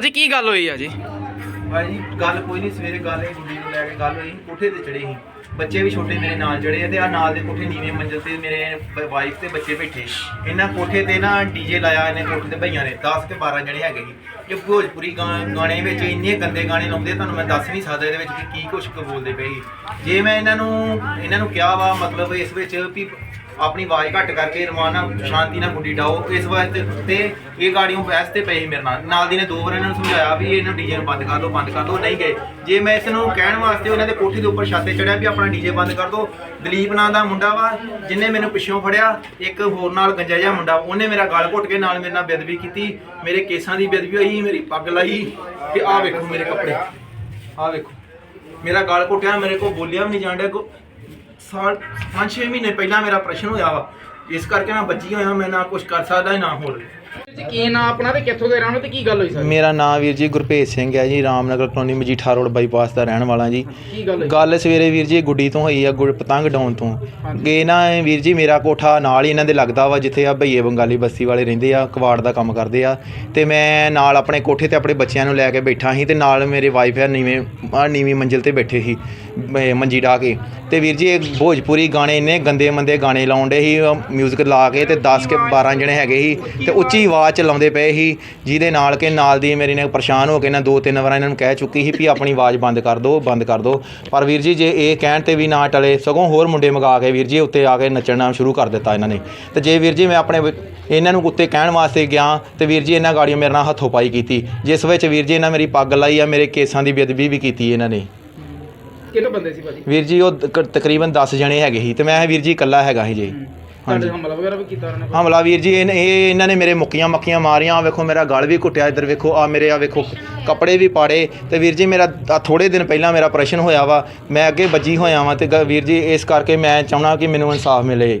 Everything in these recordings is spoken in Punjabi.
ਭਾਜੀ, ਕੀ ਗੱਲ ਹੋਈ ਆ ਜੀ? ਭਾਈ ਗੱਲ ਕੋਈ ਨਹੀਂ, ਸਵੇਰੇ ਗੱਲ ਇਹ ਗੁੱਡੀ ਨੂੰ ਲੈ ਕੇ ਗੱਲ ਹੋਈ, ਕੋਠੇ ਤੇ ਚੜੇ ਸੀ। ਬੱਚੇ ਵੀ ਛੋਟੇ ਮੇਰੇ ਨਾਲ ਚੜੇ ਤੇ ਆ ਨਾਲ ਦੇ ਕੋਠੇ ਨੀਵੇਂ ਮੰਜ਼ਲ ਤੇ ਮੇਰੇ ਵਾਈਫ ਤੇ ਬੱਚੇ ਬੈਠੇ। ਇਹਨਾਂ ਕੋਠੇ ਤੇ ਨਾ ਡੀਜੇ ਲਾਇਆ ਇਹਨੇ ਕੋਠੇ ਤੇ ਭਈਆਂ ਨੇ 10 ਤੇ 12 ਜਣੇ ਹੈਗੇ ਸੀ। ਇਹ ਭੋਜਪੁਰੀ ਗਾਣੇ ਵਿੱਚ ਇੰਨੇ ਗੰਦੇ ਗਾਣੇ ਲਾਉਂਦੇ ਤੁਹਾਨੂੰ ਮੈਂ ਦੱਸ ਨਹੀਂ ਸਕਦਾ ਇਹਦੇ ਵਿੱਚ ਕੀ ਕੁਛ ਬੋਲਦੇ ਪਏ ਜੇ ਮੈਂ ਇਹਨਾਂ ਨੂੰ ਇਹਨਾਂ ਨੂੰ ਕਿਹਾ ਵਾ, ਮਤਲਬ ਇਸ ਵਿੱਚ ਵੀ ਆਪਣੀ ਆਵਾਜ਼ ਘੱਟ ਕਰਕੇ ਰਮਾਨ ਨਾਲ ਸ਼ਾਂਤੀ ਨਾਲ ਗੁੱਡੀ ਡਾਓ। ਇਸ ਵਾਸਤੇ ਤੇ ਇਹ ਗਾੜੀਆਂ ਬਹਿਸ ਤੇ ਪਈ ਸੀ ਮੇਰੇ ਨਾਲ। ਨਾਲ ਦੀ ਨੇ ਦੋ ਵਾਰ ਇਹਨਾਂ ਨੂੰ ਸਮਝਾਇਆ ਵੀ ਇਹਨਾਂ ਡੀਜੇ ਨੂੰ ਬੰਦ ਕਰ ਦਿਓ ਬੰਦ ਕਰ ਦਿਓ ਨਹੀਂ ਗਏ। ਜੇ ਮੈਂ ਇਸ ਨੂੰ ਕਹਿਣ ਵਾਸਤੇ ਉਹਨਾਂ ਦੇ ਕੋਠੀ ਦੇ ਉੱਪਰ ਛਾਤੇ ਚੜਿਆ ਵੀ ਆਪਣਾ ਡੀਜੇ ਬੰਦ ਕਰ ਦਿਓ ਦਲੀਪ ਨਾਂ ਦਾ ਮੁੰਡਾ ਵਾ, ਜਿਨੇ ਮੈਨੂੰ ਪਿੱਛੋਂ ਫੜਿਆ, ਇੱਕ ਹੋਰ ਨਾਲ ਗੰਜਾ ਜਿਹਾ ਮੁੰਡਾ, ਉਹਨੇ ਮੇਰਾ ਗਲ ਘੁੱਟ ਕੇ ਨਾਲ ਮੇਰੇ ਨਾਲ ਬੇਦਬੀ ਕੀਤੀ, ਮੇਰੇ ਕੇਸਾਂ ਦੀ ਬੇਦਬੀ ਹੋਈ, ਮੇਰੀ ਪੱਗ ਲਾਈ, ਤੇ ਆਹ ਵੇਖੋ ਮੇਰੇ ਕੱਪੜੇ, ਆਹ ਵੇਖੋ। ਮੇਰਾ ਗਲ ਘੁੱਟਿਆ, ਮੇਰੇ ਕੋਲ ਬੋਲਿਆ ਵੀ ਨਹੀਂ ਜਾਣ ਡਿਆ, ਕੋ ਸਾਲ 5-6 ਮਹੀਨੇ ਪਹਿਲਾਂ ਮੇਰਾ ਪ੍ਰਸ਼ਨ ਹੋਇਆ ਵਾ। ਇਸ ਕਰਕੇ ਮੈਂ ਬੱਚੀ ਹੋਇਆ ਮੈਂ ਨਾ ਕੁਝ ਕਰ ਸਕਦਾ ਨਾ ਹੋਰ। ਜੀ ਕੀ ਨਾਂ ਆਪਣਾ ਤੇ ਕਿੱਥੋਂ ਦੇ ਰਹਿਣ ਵਾਲੇ ਤੇ ਕੀ ਗੱਲ ਹੋਈ ਸਰ? ਮੇਰਾ ਨਾਮ ਵੀਰ ਜੀ ਗੁਰਭੇਜ ਸਿੰਘ ਹੈ ਜੀ Ramnagar colony Majitha road bypass ਦਾ ਰਹਿਣ ਵਾਲਾ ਜੀ। ਕੀ ਗੱਲ ਹੋਈ? ਗੱਲ ਸਵੇਰੇ ਵੀਰ ਜੀ ਗੁੱਡੀ ਤੋਂ ਹੋਈ ਆ ਗੁੜ ਪਤੰਗ ਡਾਉਣ ਤੋਂ। ਗਏ ਨਾ ਇਹ ਵੀਰ ਜੀ ਮੇਰਾ ਕੋਠਾ ਨਾਲ ਹੀ ਇਹਨਾਂ ਦੇ ਲੱਗਦਾ ਵਾ ਜਿੱਥੇ ਆ ਭਈਏ ਬੰਗਾਲੀ ਬਸਤੀ ਵਾਲੇ ਰਹਿੰਦੇ ਆ ਕਵਾੜ ਦਾ ਕੰਮ ਕਰਦੇ ਆ। ਤੇ ਮੈਂ ਨਾਲ ਆਪਣੇ ਕੋਠੇ ਤੇ ਆਪਣੇ ਬੱਚਿਆਂ ਨੂੰ ਲੈ ਕੇ ਬੈਠਾ ਸੀ ਤੇ ਨਾਲ ਮੇਰੇ ਵਾਈਫ ਆ ਨੀਵੇਂ ਆ ਨੀਵੀਂ ਮੰਜ਼ਿਲ ਤੇ ਬੈਠੇ ਸੀ। ਮੰਜੀ ਢਾ ਕੇ। ਤੇ ਵੀਰ ਜੀ, ਇਹ ਭੋਜਪੁਰੀ ਗਾਣੇ ਇੰਨੇ ਗੰਦੇ ਮੰਦੇ ਗਾਣੇ ਲਾਉਣ ਡੇ ਸੀ ਮਿਊਜ਼ਿਕ ਲਾ ਕੇ ਤੇ 10 ਕੇ 12 ਜਣੇ ਹੈਗੇ ਸੀ ਤੇ ਉੱਚੀ ਆਵਾਜ਼ ਚ ਲਾਉਂਦੇ ਪਏ ਸੀ, ਜਿਹਦੇ ਨਾਲ ਕਿ ਨਾਲ ਦੀ ਮੇਰੀ ਨੇ ਪਰੇਸ਼ਾਨ ਹੋ ਕੇ ਨਾ ਦੋ ਤਿੰਨ ਵਾਰ ਇਹਨਾਂ ਨੂੰ ਕਹਿ ਚੁੱਕੀ ਸੀ ਵੀ ਆਪਣੀ ਆਵਾਜ਼ ਬੰਦ ਕਰ ਦਿਓ ਬੰਦ ਕਰ ਦਿਓ ਪਰ ਵੀਰ ਜੀ, ਜੇ ਇਹ ਕਹਿਣ ਤੇ ਵੀ ਨਾ ਟਲੇ, ਸਗੋਂ ਹੋਰ ਮੁੰਡੇ ਮੰਗਾ ਕੇ ਵੀਰ ਜੀ ਉੱਤੇ ਆ ਕੇ ਨੱਚਣਾ ਸ਼ੁਰੂ ਕਰ ਦਿੱਤਾ ਇਹਨਾਂ ਨੇ। ਤੇ ਜੇ ਵੀਰ ਜੀ, ਮੈਂ ਆਪਣੇ ਇਹਨਾਂ ਨੂੰ ਉੱਤੇ ਕਹਿਣ ਵਾਸਤੇ ਗਿਆ, ਤੇ ਵੀਰ ਜੀ, ਇਹਨਾਂ ਗਾੜੀਆਂ ਮੇਰੇ ਨਾਲ ਹੱਥੋਂ ਪਾਈ ਕੀਤੀ। ਜਿਸ ਵਿੱਚ ਵੀਰ ਜੀ, ਇਹਨਾਂ ਮੇਰੀ ਪੱਗ ਲਾਈ ਆ, ਮੇਰੇ ਕੇਸਾਂ ਦੀ ਬੇਅਦਬੀ ਵੀ ਕੀਤੀ ਇਹਨਾਂ ਨੇ। ਕਿੰਨੇ ਬੰਦੇ ਸੀ ਭਾਜੀ? ਵੀਰ ਜੀ ਉਹ ਤਕ- ਤਕਰੀਬਨ 10 ਜਣੇ ਹੈਗੇ ਸੀ ਤੇ ਮੈਂ ਵੀਰ ਜੀ ਇਕੱਲਾ ਹੈਗਾ ਸੀ ਜੀ। ਤੁਹਾਡੇ ਹਮਲਾ ਵਗੈਰਾ ਵੀ ਕੀਤਾ ਉਹਨਾਂ ਨੇ? ਹਮਲਾ ਵੀਰ ਜੀ ਇਹ ਇਹ ਇਹਨਾਂ ਨੇ ਮੇਰੇ ਮੁੱਕੀਆਂ ਮੱਕੀਆਂ ਮਾਰੀਆਂ ਆਹ ਵੇਖੋ ਮੇਰਾ ਗਲ ਵੀ ਘੁੱਟਿਆ ਇੱਧਰ ਵੇਖੋ ਆ ਮੇਰੇ ਆ ਵੇਖੋ ਕੱਪੜੇ ਵੀ ਪਾੜੇ। ਤੇ ਵੀਰ ਜੀ ਮੇਰਾ ਆਹ ਥੋੜੇ ਦਿਨ ਪਹਿਲਾਂ ਮੇਰਾ ਆਪਰੇਸ਼ਨ ਹੋਇਆ ਵਾ ਮੈਂ ਅੱਗੇ ਵੱਜੀ ਹੋਇਆ ਵਾਂ ਤੇ ਗ- ਵੀਰ ਜੀ ਇਸ ਕਰਕੇ ਮੈਂ ਚਾਹਣਾ ਕਿ ਮੈਨੂੰ ਇਨਸਾਫ ਮਿਲੇ।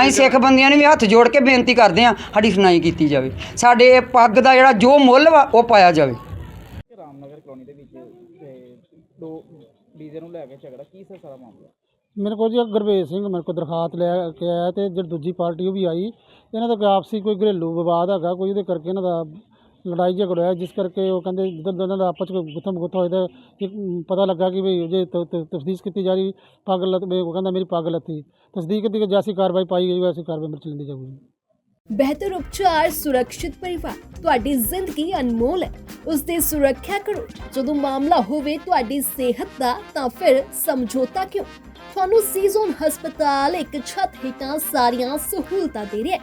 ਅਸੀਂ ਸਿੱਖ ਬੰਦਿਆਂ ਨੇ ਵੀ ਹੱਥ ਜੋੜ ਕੇ ਬੇਨਤੀ ਕਰਦੇ ਹਾਂ ਸਾਡੀ ਸੁਣਾਈ ਕੀਤੀ ਜਾਵੇ। ਸਾਡੇ ਇਹ ਪੱਗ ਦਾ ਜਿਹੜਾ ਜੋ ਮੁੱਲ ਵਾ ਉਹ ਪਾਇਆ ਜਾਵੇ। ਰਾਮਨਗਰ ਕਲੋਨੀ ਦੇ ਵਿੱਚ ਤੇ ਦੋ ਡੀਜ਼ੇ ਨੂੰ ਲੈ ਕੇ ਝਗੜਾ ਕੀ ਸੀ ਸਾਰਾ ਮਾਮਲਾ? ਮੇਰੇ ਕੋਲ ਜੀ ਗੁਰਵੇਜ ਸਿੰਘ ਮੇਰੇ ਕੋਲ ਦਰਖਾਸਤ ਲੈ ਕੇ ਆਇਆ ਤੇ ਜਿਹੜੀ ਦੂਜੀ ਪਾਰਟੀ ਉਹ ਵੀ ਆਈ। ਇਹਨਾਂ ਦਾ ਕੋਈ ਆਪਸੀ ਕੋਈ ਘਰੇਲੂ ਵਿਵਾਦ ਹੈਗਾ ਕੋਈ ਉਹਦੇ ਕਰਕੇ ਇਹਨਾਂ ਦਾ ਲੜਾਈ ਝਗੜਾ ਹੋਇਆ, ਜਿਸ ਕਰਕੇ ਉਹ ਕਹਿੰਦੇ ਜਦੋਂ ਦੋਨਾਂ ਦਾ ਆਪਸ ਵਿੱਚ ਗੁੱਥਮ ਗੁੱਥਾ ਹੋਇਆ, ਤਾਂ ਪਤਾ ਲੱਗਾ ਕਿ ਵੀ ਜੇ ਤਫਤੀਸ਼ ਕੀਤੀ ਜਾ ਰਹੀ ਪੱਗ ਉਹ ਕਹਿੰਦਾ ਮੇਰੀ ਪੱਗ ਲੱਤੀ। ਤਸਦੀਕ ਕੀਤੀ ਜੈਸੀ ਕਾਰਵਾਈ ਪਾਈ ਗਈ ਵੈਸੀ ਕਾਰਵਾਈ ਮੇਰੇ ਚਲਦੀ ਜਾਊਗੀ। ਬਿਹਤਰ ਉਪਚਾਰ ਸੁਰੱਖਿਅਤ ਪਰਿਵਾਰ, ਤੁਹਾਡੀ ਜ਼ਿੰਦਗੀ ਅਨਮੋਲ ਹੈ। ਉਸ ਦੀ ਸੁਰੱਖਿਆ ਕਰੋ, ਜਦੋਂ ਮਾਮਲਾ ਹੋਵੇ ਤੁਹਾਡੀ ਸਿਹਤ ਦਾ, ਤਾਂ ਫਿਰ ਸਮਝੌਤਾ ਕਿਉਂ? ਤੁਹਾਨੂੰ ਸੀਜ਼ਨ ਹਸਪਤਾਲ ਇੱਕ ਛੱਤ ਹੇਠਾਂ ਸਾਰੀਆਂ ਸਹੂਲਤਾਂ ਦੇ ਰਿਹਾ ਹੈ।